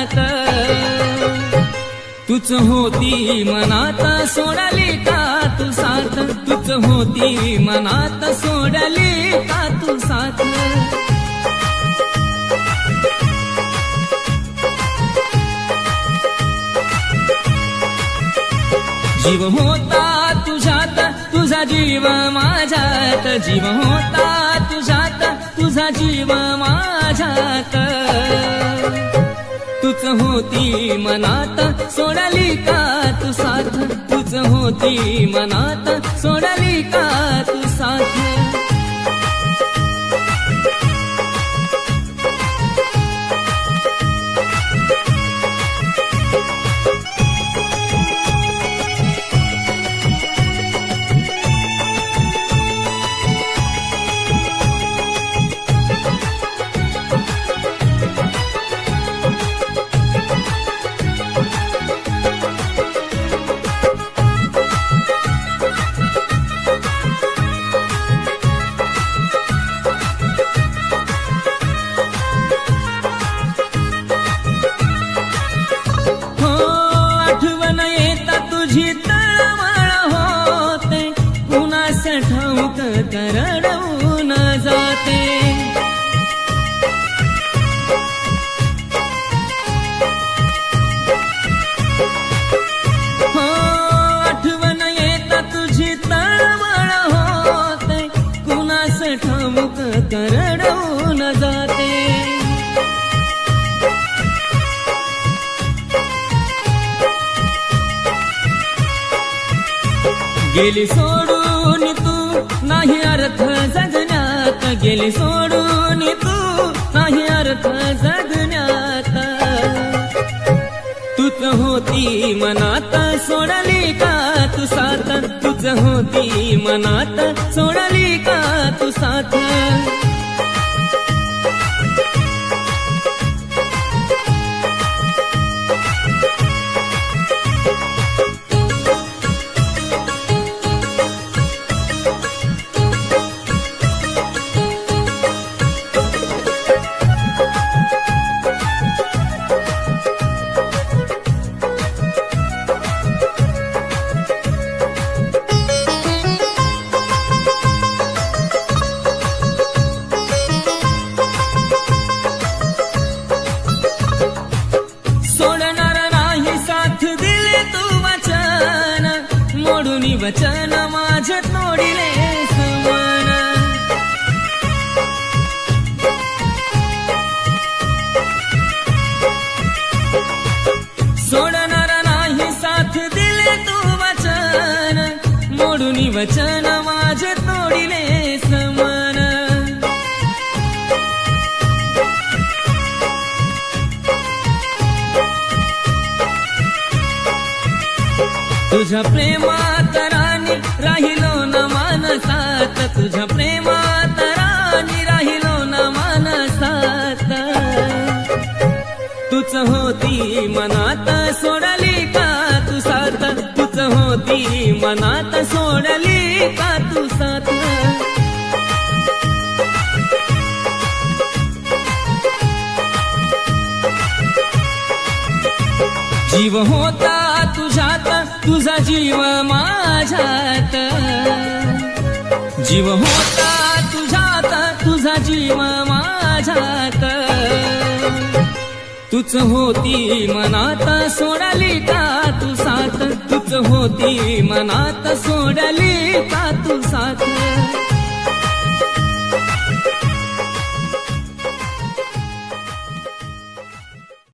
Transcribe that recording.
माझ्यात तुच होती मनात सोडली का तू साथ? तुच होती मनात सोडली का तू साथ? जीव होता तुझ्यात तुझा जीव माझ्यात. जीव होता तुझ्यात तुझा जीव माझ्यात. तूच होती मनात सोडली का तू साथ? तूच होती मनात सोडली का तू साथ? करडवून जाते. गेली सोडून तू नाही अर्थ जगण्यात. गेली सोडून तू नाही अर्थ जगण्यात. तूच होती मनात सोडली का तू साथ? तुझ होती मनात सोडली का तू साथ? वचन माझ तोडिले समान. सोडणार नाही साथ दिले तू वचन. मोडून वचन तुझ्या प्रेमात राणी राहिलो ना मानसात. तुझ्या प्रेमात राणी राहिलो ना मानसात. तुझ होती मनात सोडली का तू साथ? तुझ होती मनात सोडली का तू साथ? जीव होता तुझ्यात तुझा जीव माझ्यात. जीव होता तुझ्यात तुझा जीव माझ्यात. तुझ होती मनात सोडली का तू सात तुझ होती मनात सोडली